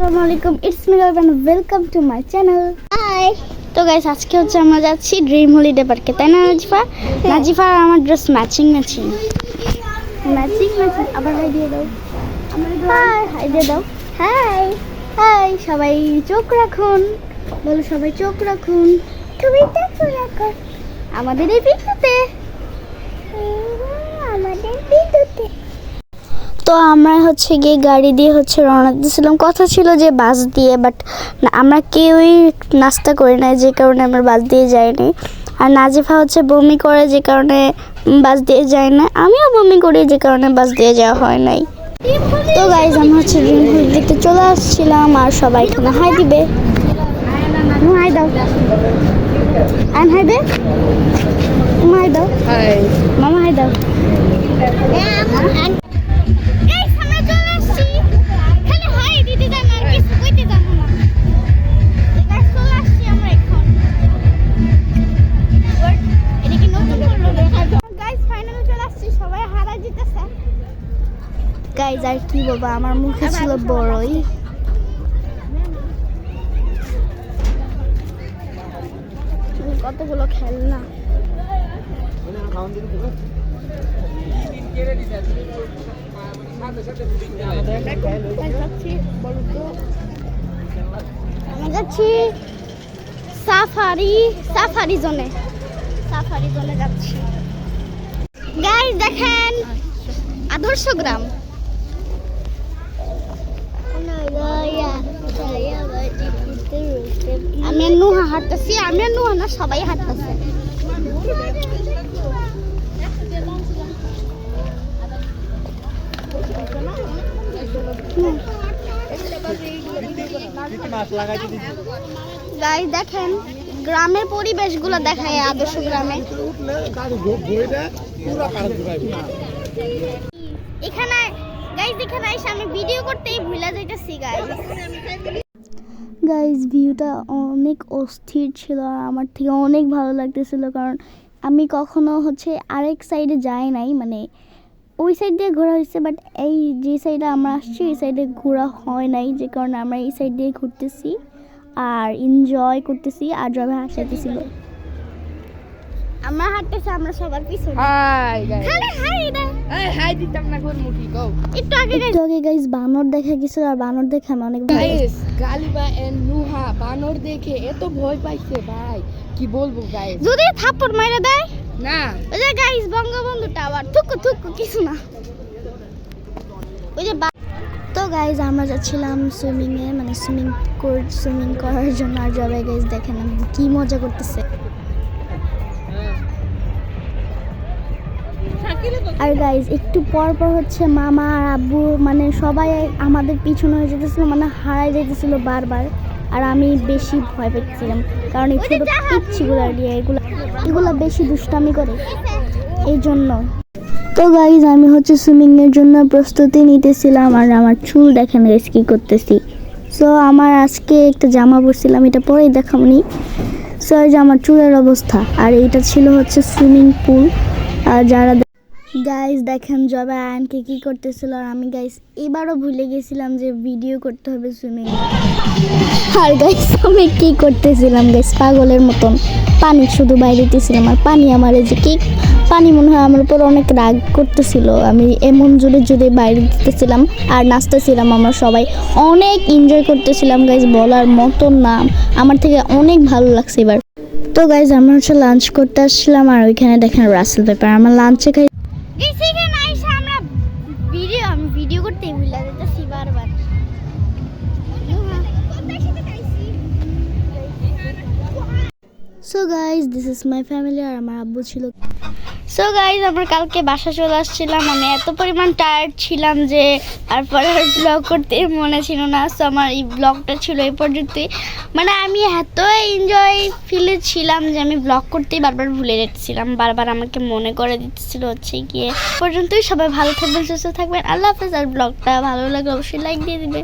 আসসালামু আলাইকুম it's me girl and welcome to my channel hi তো গাইস আজকে হচ্ছে আমরা যাচ্ছি ড্রিম হলিডে পার্কে তাই না, নাজিফা? নাজিফা, আমার dress matching matching matching matching আবার হাই দিয়ে দাও। হাই হাই দিয়ে দাও। হাই হাই সবাই চোখ রাখুন। বলো, সবাই চোখ রাখুন। তুমি চোখ রাখুন আমাদের এই ভিডিওতে আমাদের ভিডিওতে তো আমরা হচ্ছে গিয়ে গাড়ি দিয়ে হচ্ছে রওনা দিয়েছিলাম। কথা ছিল যে বাস দিয়ে বাট আমরা কেউই নাস্তা করি না যে কারণে আমরা বাস দিয়ে যাইনি। আর নাজিফা হচ্ছে বমি করে যে কারণে বাস দিয়ে যায় না। আমিও বমি করি যে কারণে বাস দিয়ে যাওয়া হয় নাই। তো গাইজ আমরা হচ্ছে ড্রিম হুইল দেখতে চলে আসছিলাম আর সবাই এখানে হাই দিবে। হাই দাও। আন হাই দে। হাই দাও। হাই। মামা হাই দাও। Guys, আর কি বলব আমার মুখে ছিল বড়ই। কতগুলো খেলনা? যাচ্ছি সাফারি সাফারি জোনে। সাফারি জোনে যাচ্ছি। গাইস দেখেন আদর্শ গ্রাম আমি আর নুহা হাঁটতেছি আমি আর নুহা না, সবাই হাঁটতেছে। গাইস দেখেন, গ্রামের পরিবেশগুলো দেখায় আদর্শ গ্রামে। এখানে গাইস এখানে এসে আমি ভিডিও করতেই ভুলে গাইস ভিউটা অনেক অস্থির ছিল আর আমার থেকে অনেক ভালো লাগতেছিল কারণ আমি কখনো হচ্ছে আরেক সাইডে যাই নাই মানে ওই সাইড দিয়ে ঘোরা হয়েছে বাট এই যে সাইডে আমরা আসছি, ওই সাইডে ঘোরা হয় নাই, যে কারণে আমরা এই সাইড দিয়ে ঘুরতেছি আর এনজয় করতেছি আর জবে হাসাইতেছিল আমরা হাঁটতেছি আমরা সবার পিছনে। হাই গাইস খালি হাই না এই হাই দিতাম না কোন মুখি গো একটু আগে একটু আগে গাইস বানর দেখা গেছিল আর বানর দেখে আমি অনেক ভয় গাইস গালিবা এন্ড নুহা বানর দেখে এত ভয় পাইছে ভাই। কি বলব গাইস যদি থাপ্পড় মাইরা দেয়? না। ওই যে গাইস বঙ্গবন্ধু টাওয়ার থুকু থুকু কিছু না। ওই যে বা- তো গাইজ আমরা যাচ্ছিলাম সুইমিংয়ে মানে সুইমিং সুইমিং করার জন্য আর জবে গাইজ দেখেন কি মজা করতেছে। আর গাইজ একটু পর পর হচ্ছে মামা আর আব্বু মানে সবাই আমাদের পিছনে হয়ে যেতেছিল মানে হারাই যেতেছিল বারবার। আর আমি বেশি ভয় পেয়েছিলাম কারণ এই ছোটো পিচ্ছিগুলো দিয়ে এগুলো এগুলো বেশি দুষ্টামি করে। এই জন্য। তো গাইজ আমি হচ্ছে সুইমিংয়ের জন্য প্রস্তুতি নিতেছিলাম, আর আমার চুল দেখেন গাইজ কি করতেছি। সো আমার আজকে একটা জামা পরছিলাম, এটা পরেই দেখামনি সো এই যে আমার চুলের অবস্থা, আর এইটা ছিল হচ্ছে সুইমিং পুল আর যারা গাইজ দেখেন জবে আয়নকে কি করতেছিল? আর আমি গাইজ এবারও ভুলে গেছিলাম যে ভিডিও করতে হবে সুইমিং আর গাইজ আমি কি করতেছিলাম গাইজ পাগলের মতন। পানি শুধু বাইরে দিতেছিলাম আর পানি আমার যে কি, পানি মনে হয় আমার উপর অনেক রাগ করতেছিল। আমি এমন জোরে জোরে বাইরে দিতেছিলাম আর নাচতেছিলাম আমরা সবাই। অনেক এনজয় করতেছিলাম গাইজ বলার মতন নাম। আমার থেকে অনেক ভালো লাগছে এবার। তো গাইজ আমরা হচ্ছে লাঞ্চ করতে আসছিলাম, আর ওইখানে দেখেন রাসেল পেপার আমার লাঞ্চে খাই আমরা ভিডিও আমি ভিডিও করতে ভুলে যেতেছি বারবার। So guys this is my family আর আমার আব্বু ছিল। সো গাইজ আমরা কালকে বাসা চলে আসছিলাম। আমি এত পরিমাণ টায়ার্ড ছিলাম যে তারপরে আর ব্লগ করতে মনে ছিল না। সো আমার এই ব্লগটা ছিল এই পর্যন্তই। মানে আমি এত এনজয় ফিলে ছিলাম যে আমি ব্লগ করতেই বারবার ভুলে যাচ্ছিলাম। বারবার আমাকে মনে করে দিতেছিল হচ্ছে গিয়ে। পর্যন্তই, সবাই ভালো থাকবেন, সুস্থ থাকবেন। আল্লাহ হাফেজ। আর ব্লগটা ভালো লাগলে অবশ্যই লাইক দিয়ে দিবে